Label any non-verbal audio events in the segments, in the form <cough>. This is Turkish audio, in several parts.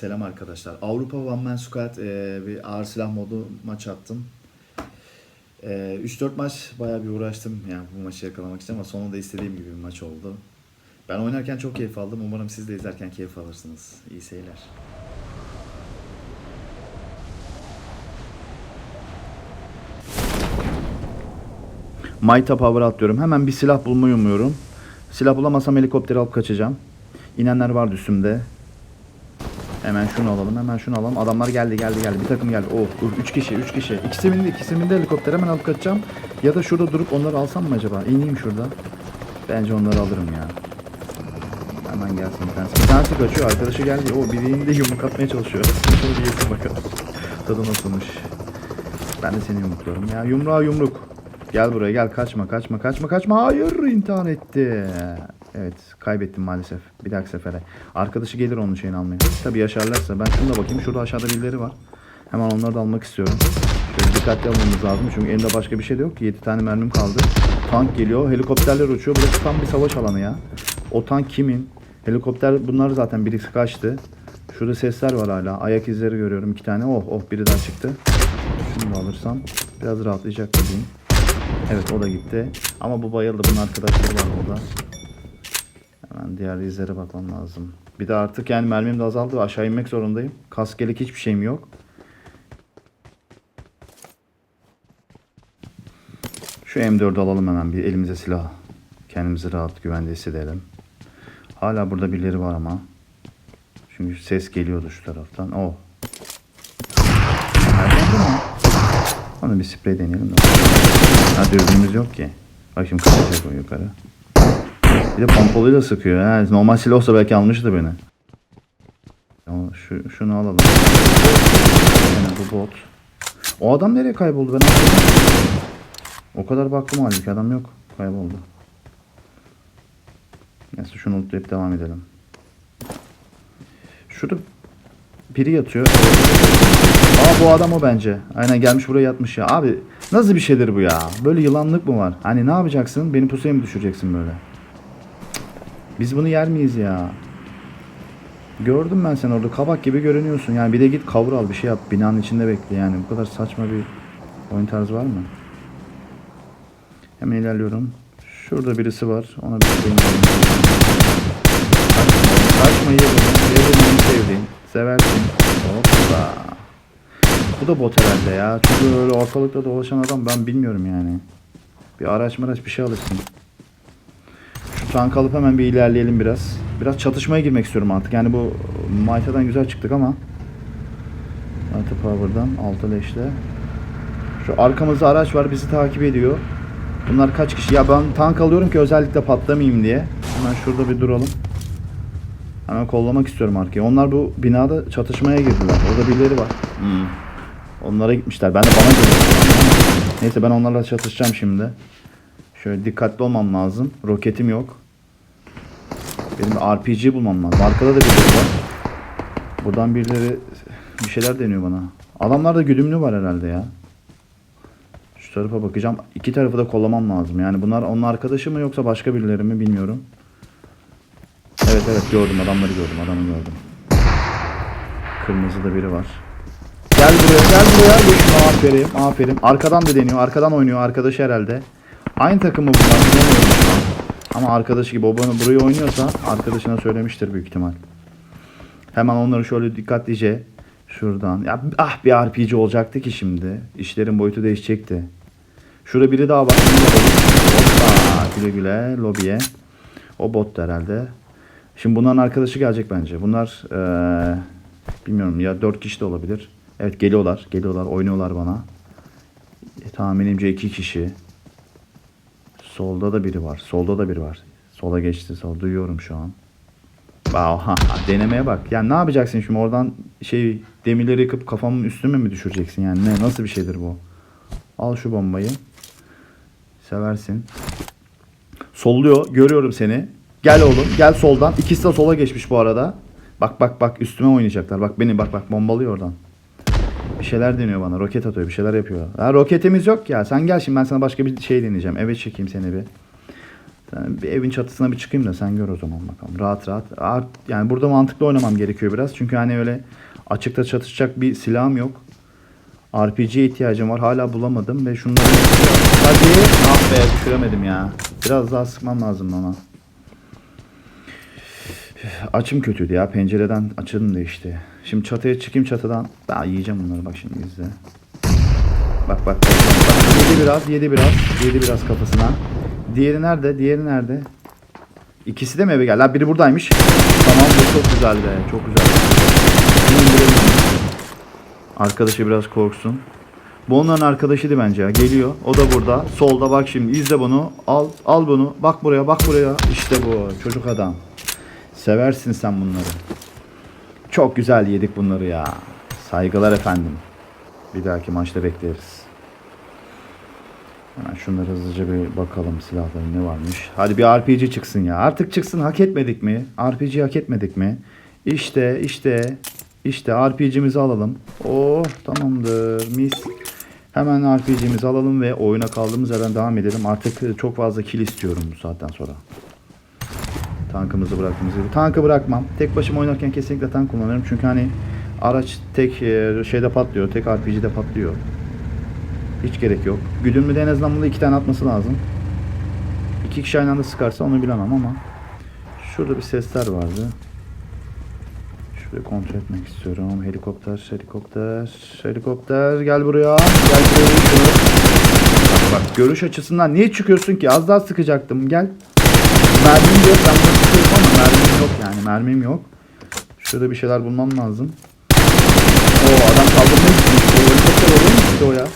Selam arkadaşlar. Avrupa One Man Squad e, bir ağır silah modu maç attım. E, 3-4 maç bayağı bir uğraştım yani bu maçı yakalamak için ama sonunda istediğim gibi bir maç oldu. Ben oynarken çok keyif aldım. Umarım siz de izlerken keyif alırsınız. İyi seyirler. Mayta power atlıyorum. Hemen bir silah bulmayı umuyorum. Silah bulamazsam helikopteri alıp kaçacağım. İnenler vardı üstümde. Hemen şunu alalım, hemen şunu alalım. Adamlar geldi, geldi, geldi. Bir takım geldi. Oh, dur. Üç kişi, üç kişi. İkisi bindi, ikisi bindi helikopter. Hemen alıp kaçacağım. Ya da şurada durup onları alsam mı acaba? İneyim şurada. Bence onları alırım ya. Hemen gelsin bir tanesi. Bir tanesi kaçıyor, arkadaşı geldi. O biri indi yumruk atmaya çalışıyor. Şunu bir yesin bakalım. Tadı nasılmış. Ben de seni yumrukluyorum ya. Yumruğa yumruk. Gel buraya gel kaçma kaçma kaçma kaçma. Hayır intihar etti. Evet kaybettim maalesef. Bir dahaki sefere. Arkadaşı gelir onun şeyini almaya. Tabi yaşarlarsa. Ben şuna da bakayım. Şurada aşağıda birileri var. Hemen onları da almak istiyorum. Şöyle dikkatli almamız lazım. Çünkü elimde başka bir şey de yok ki. 7 tane mermim kaldı. Tank geliyor. Helikopterler uçuyor. Burası tam bir savaş alanı ya. O tank kimin? Helikopter bunlar zaten birisi kaçtı. Şurada sesler var hala. Ayak izleri görüyorum iki tane. Oh oh biri daha çıktı. Şunu da alırsam biraz rahatlayacak gibiyim. Evet o da gitti. Ama bu bayıldı. Bunun arkadaşları var burada. Hemen diğer izlere bakmam lazım. Bir de artık yani mermim de azaldı ve aşağı inmek zorundayım. Kaskelik hiçbir şeyim yok. Şu M4'ü alalım hemen bir elimize silah. Kendimizi rahat güvende hissedelim. Hala burada birileri var ama. Çünkü ses geliyordu şu taraftan. Oh. Onu bir sprey deneyelim de. Ha yok ki. Bak şimdi kaçacak o yukarı. Bir de pompalıyla sıkıyor. Ha. Normal silah olsa belki almıştı beni. Şu, şunu alalım. Yani bu bot. O adam nereye kayboldu ben. O kadar baktım halbuki adam yok. Kayboldu. Neyse şunu unutlayıp devam edelim. Şurada biri yatıyor. Aa bu adam o bence. Aynen gelmiş buraya yatmış ya. Abi nasıl bir şeydir bu ya? Böyle yılanlık mı var? Hani ne yapacaksın? Beni pusuya mı düşüreceksin böyle? Biz bunu yer miyiz ya? Gördüm ben sen orada kabak gibi görünüyorsun. Yani bir de git kavur al bir şey yap. Binanın içinde bekle yani. Bu kadar saçma bir oyun tarzı var mı? Hemen ilerliyorum. Şurada birisi var. Ona bir şey Kaçma yerim. Yerim sevdiğin. Seversin. Hoppa. Bu da bot herhalde ya. Çünkü öyle ortalıkta dolaşan adam ben bilmiyorum yani. Bir araç maraç bir şey alırsın. Tank alıp hemen bir ilerleyelim biraz. Biraz çatışmaya girmek istiyorum artık. Yani bu Mayta'dan güzel çıktık ama. Mayta Power'dan 6 leşle. Şu arkamızda araç var bizi takip ediyor. Bunlar kaç kişi? Ya ben tank alıyorum ki özellikle patlamayayım diye. Hemen şurada bir duralım. Hemen kollamak istiyorum arkayı. Onlar bu binada çatışmaya girdiler. Orada birileri var. Hmm. Onlara gitmişler. Ben de bana geliyor. Neyse ben onlarla çatışacağım şimdi. Şöyle dikkatli olmam lazım. Roketim yok. Benim RPG bulmam lazım. Arkada da birileri var. Buradan birileri bir şeyler deniyor bana. Adamlarda güdümlü var herhalde ya. Şu tarafa bakacağım. İki tarafı da kollamam lazım. Yani bunlar onun arkadaşı mı yoksa başka birileri mi bilmiyorum. Evet evet gördüm adamları gördüm adamı gördüm. Kırmızıda biri var. Gel buraya gel buraya. Aferin aferin. Arkadan da deniyor arkadan oynuyor arkadaşı herhalde. Aynı takımı bunlar bilemiyorum şu an. Ama arkadaşı gibi o bana burayı oynuyorsa arkadaşına söylemiştir büyük ihtimal. Hemen onları şöyle dikkatlice şuradan. Ya ah bir RPG olacaktı ki şimdi. İşlerin boyutu değişecekti. Şurada biri daha var. Hoppa güle güle lobiye. O bot herhalde. Şimdi bunların arkadaşı gelecek bence. Bunlar eee, bilmiyorum ya 4 kişi de olabilir. Evet geliyorlar. Geliyorlar. Oynuyorlar bana. E, tahminimce 2 kişi. Solda da biri var. Solda da biri var. Sola geçti. Sol duyuyorum şu an. Aha, denemeye bak. Yani ne yapacaksın şimdi oradan şey demirleri yıkıp kafamın üstüme mi düşüreceksin yani ne nasıl bir şeydir bu? Al şu bombayı. Seversin. Solluyor. Görüyorum seni. Gel oğlum. Gel soldan. İkisi de sola geçmiş bu arada. Bak bak bak üstüme oynayacaklar. Bak beni bak bak bombalıyor oradan. Bir şeyler deniyor bana. Roket atıyor. Bir şeyler yapıyor. Ha, roketimiz yok ya. Sen gel şimdi ben sana başka bir şey deneyeceğim. Evet çekeyim seni bir. Bir evin çatısına bir çıkayım da sen gör o zaman bakalım. Rahat rahat. Art, yani burada mantıklı oynamam gerekiyor biraz. Çünkü hani öyle açıkta çatışacak bir silahım yok. RPG'ye ihtiyacım var. Hala bulamadım ve şunları... Hadi. Ah be düşüremedim ya. Biraz daha sıkmam lazım ona. Açım kötüydü ya. Pencereden açım değişti. Şimdi çatıya çıkayım çatıdan. Ben yiyeceğim bunları bak şimdi izle. Bak bak. bak. Yedi biraz, yedi biraz. Yedi biraz kafasına. Diğeri nerede? Diğeri nerede? İkisi de mi eve geldi? Ha, biri buradaymış. Tamam bu çok güzel be. Çok güzel. Arkadaşı biraz korksun. Bu onların arkadaşıydı bence ya. Geliyor. O da burada. Solda bak şimdi. izle bunu. Al al bunu. Bak buraya bak buraya. İşte bu. Çocuk adam. Seversin sen bunları. Çok güzel yedik bunları ya. Saygılar efendim. Bir dahaki maçta bekleriz. Hemen şunları hızlıca bir bakalım silahların ne varmış. Hadi bir RPG çıksın ya. Artık çıksın hak etmedik mi? RPG hak etmedik mi? İşte işte işte RPG'mizi alalım. Oh tamamdır mis. Hemen RPG'mizi alalım ve oyuna kaldığımız yerden devam edelim. Artık çok fazla kill istiyorum bu saatten sonra. Tankımızı bıraktığımız gibi. Tankı bırakmam. Tek başıma oynarken kesinlikle tank kullanırım. Çünkü hani araç tek e, şeyde patlıyor. Tek RPG'de patlıyor. Hiç gerek yok. Güdümlü de en azından bunda iki tane atması lazım. İki kişi aynı anda sıkarsa onu bilemem ama. Şurada bir sesler vardı. Şurayı kontrol etmek istiyorum. Helikopter, helikopter, helikopter. Gel buraya. Gel buraya. Bak, bak görüş açısından niye çıkıyorsun ki? Az daha sıkacaktım. Gel. Mermim yok. Ben bunu sıkıyorum ama mermim yok yani. Mermim yok. Şurada bir şeyler bulmam lazım. O adam kaldırmaya gitmiş. O helikopter oraya mı gitti o ya?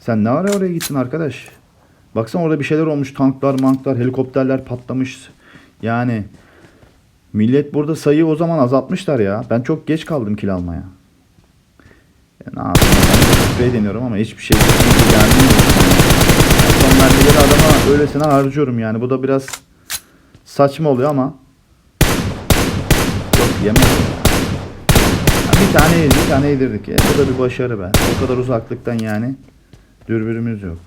Sen ne ara oraya gittin arkadaş? Baksana orada bir şeyler olmuş. Tanklar, manklar, helikopterler patlamış. Yani millet burada sayıyı o zaman azaltmışlar ya. Ben çok geç kaldım kil almaya. Ya ne yapayım? Ben deniyorum ama hiçbir şey gelmiyor. Son mermileri adama öylesine harcıyorum yani. Bu da biraz saçma oluyor ama yok yemedim. Ya bir tane yedik, bir tane yedirdik. E, bu da bir başarı be. O kadar uzaklıktan yani. Dürbürümüz yok.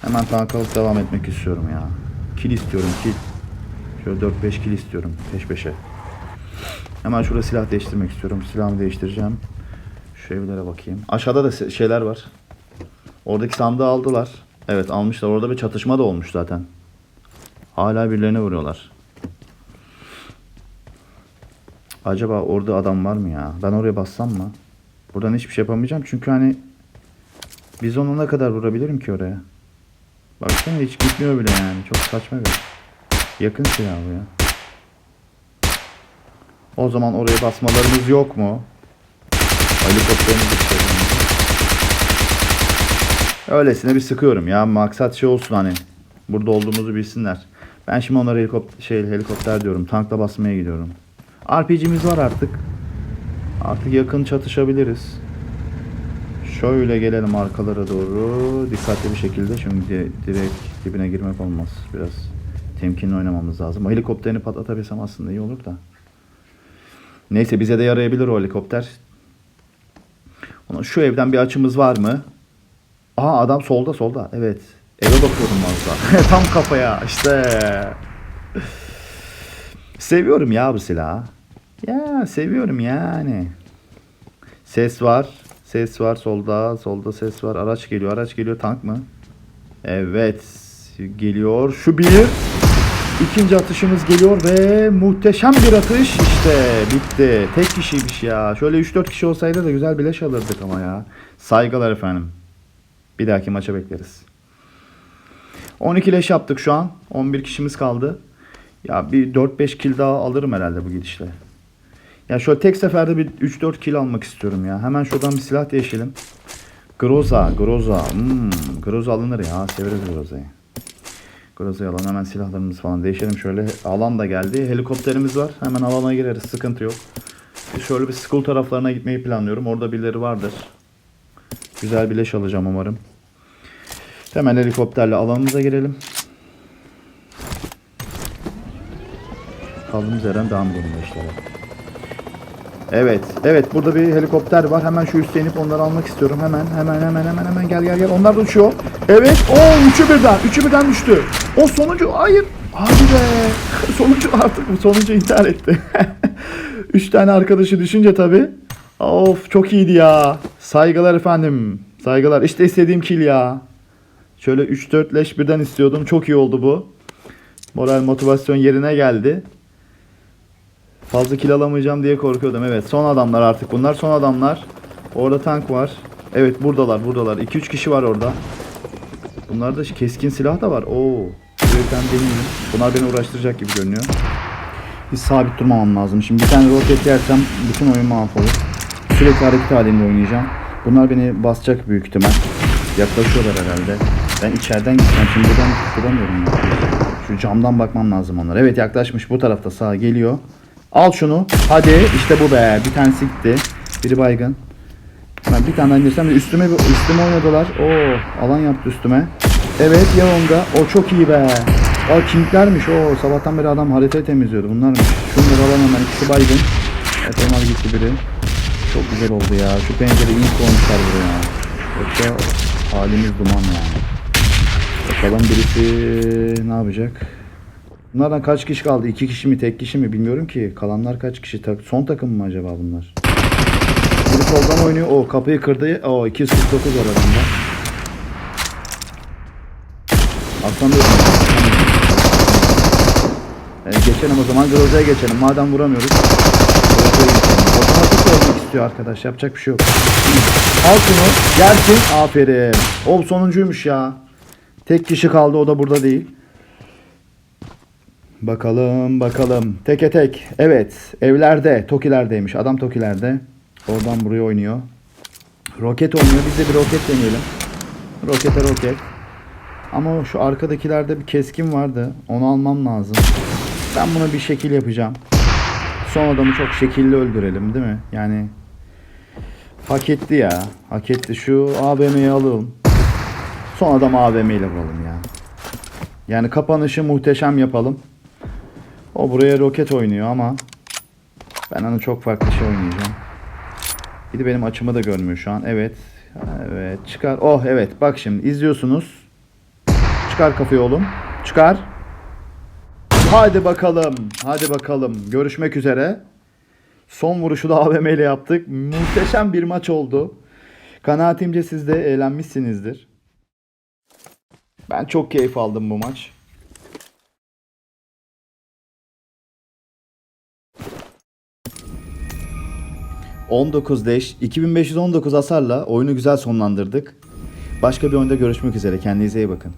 Hemen tank alıp devam etmek istiyorum ya. Kill istiyorum kill. Şöyle 4-5 kill istiyorum peş peşe. Hemen şurada silah değiştirmek istiyorum. Silahımı değiştireceğim. Şu evlere bakayım. Aşağıda da şeyler var. Oradaki sandığı aldılar. Evet almışlar. Orada bir çatışma da olmuş zaten. Hala birilerine vuruyorlar. Acaba orada adam var mı ya? Ben oraya bassam mı? Buradan hiçbir şey yapamayacağım çünkü hani biz onu ne kadar vurabilirim ki oraya? Baksana hiç gitmiyor bile yani. Çok saçma bir. Yakın silah bu ya. O zaman oraya basmalarımız yok mu? Helikopterimizi çıkaralım. Öylesine bir sıkıyorum ya. Maksat şey olsun hani. Burada olduğumuzu bilsinler. Ben şimdi onlara helikopter, şey, helikopter diyorum. Tankla basmaya gidiyorum. RPG'miz var artık. Artık yakın çatışabiliriz. Şöyle gelelim arkalara doğru. Dikkatli bir şekilde. Çünkü di- direkt dibine girmek olmaz. Biraz temkinli oynamamız lazım. Helikopterini patlatabilsem aslında iyi olur da. Neyse bize de yarayabilir o helikopter. Şu evden bir açımız var mı? Aa adam solda solda. Evet. Eve bakıyorum valla. <laughs> Tam kafaya işte. Seviyorum ya bu silahı. Ya seviyorum yani. Ses var. Ses var solda. Solda ses var. Araç geliyor. Araç geliyor. Tank mı? Evet. Geliyor. Şu bir. İkinci atışımız geliyor ve muhteşem bir atış. İşte bitti. Tek kişiymiş ya. Şöyle 3-4 kişi olsaydı da güzel bir leş alırdık ama ya. Saygılar efendim. Bir dahaki maça bekleriz. 12 leş yaptık şu an. 11 kişimiz kaldı. Ya bir 4-5 kill daha alırım herhalde bu gidişle. Ya şöyle tek seferde bir 3-4 kill almak istiyorum ya. Hemen şuradan bir silah değişelim. Groza, Groza. Hmm, Groza alınır ya. Severiz Groza'yı. Groza'yı alalım. Hemen silahlarımızı falan değişelim. Şöyle alan da geldi. Helikopterimiz var. Hemen alana gireriz. Sıkıntı yok. Şöyle bir school taraflarına gitmeyi planlıyorum. Orada birileri vardır. Güzel bir leş alacağım umarım. Hemen helikopterle alanımıza girelim. Kaldığımız yerden devam edelim işlere. Evet, evet burada bir helikopter var. Hemen şu üste inip onları almak istiyorum. Hemen, hemen, hemen, hemen, hemen gel gel gel. Onlar da uçuyor. Evet, o üçü birden, üçü birden düştü. O sonuncu, hayır, Hadi be. <laughs> Sonucu artık bu sonucu intihar etti. <laughs> Üç tane arkadaşı düşünce tabi. Of çok iyiydi ya. Saygılar efendim. Saygılar. İşte istediğim kill ya. Şöyle 3-4 leş birden istiyordum. Çok iyi oldu bu. Moral motivasyon yerine geldi. Fazla kill alamayacağım diye korkuyordum. Evet son adamlar artık bunlar. Son adamlar. Orada tank var. Evet buradalar buradalar. 2-3 kişi var orada. Bunlarda keskin silah da var. Oo. Ben deneyeyim. Bunlar beni uğraştıracak gibi görünüyor. Hiç sabit durmamam lazım. Şimdi bir tane roket yersem bütün oyun mahvolur. Sürekli hareket halinde oynayacağım. Bunlar beni basacak büyük ihtimal. Yaklaşıyorlar herhalde. Ben içeriden gideceğim. Şimdi buradan duramıyorum. Şu camdan bakmam lazım onlara. Evet yaklaşmış bu tarafta sağa geliyor. Al şunu. Hadi işte bu be. Bir tanesi gitti. Biri baygın. Ben bir tane indirsem de üstüme üstüme oynadılar. Oo alan yaptı üstüme. Evet Yavonga. O çok iyi be. Aa King'lermiş. O sabahtan beri adam haritayı temizliyordu. Bunlarmış. Şunları alalım hemen. İkisi baygın. Evet onlar gitti biri. Çok güzel oldu ya. Şu pencereyi iyi koymuşlar buraya. Yoksa halimiz duman yani. Bakalım birisi ne yapacak? Bunlardan kaç kişi kaldı? İki kişi mi tek kişi mi bilmiyorum ki. Kalanlar kaç kişi? Son takım mı acaba bunlar? Biri soldan oynuyor. O kapıyı kırdı. O 249 var adamda. Aslan da ee, geçelim o zaman. Groza'ya geçelim. Madem vuramıyoruz. Otomatik olmak istiyor arkadaş. Yapacak bir şey yok. Al. Gelsin. Aferin. O sonuncuymuş ya. Tek kişi kaldı. O da burada değil. Bakalım bakalım. Teke tek. Evet. Evlerde. Tokilerdeymiş. Adam Tokilerde. Oradan buraya oynuyor. Roket oynuyor. Biz de bir roket deneyelim. Rokete roket. Ama şu arkadakilerde bir keskin vardı. Onu almam lazım. Ben buna bir şekil yapacağım. Son adamı çok şekilli öldürelim değil mi? Yani hak etti ya. Hak etti. Şu AVM'yi alalım. Son adam AVM ile vuralım ya. Yani kapanışı muhteşem yapalım. O buraya roket oynuyor ama ben onu çok farklı şey oynayacağım. Bir de benim açımı da görmüyor şu an. Evet. Evet. Çıkar. Oh evet. Bak şimdi izliyorsunuz. Çıkar kafayı oğlum. Çıkar. Hadi bakalım. Hadi bakalım. Görüşmek üzere. Son vuruşu da AVM ile yaptık. Muhteşem bir maç oldu. Kanaatimce siz de eğlenmişsinizdir. Ben çok keyif aldım bu maç. ...19 leş, 2519 hasarla oyunu güzel sonlandırdık. Başka bir oyunda görüşmek üzere. Kendinize iyi bakın.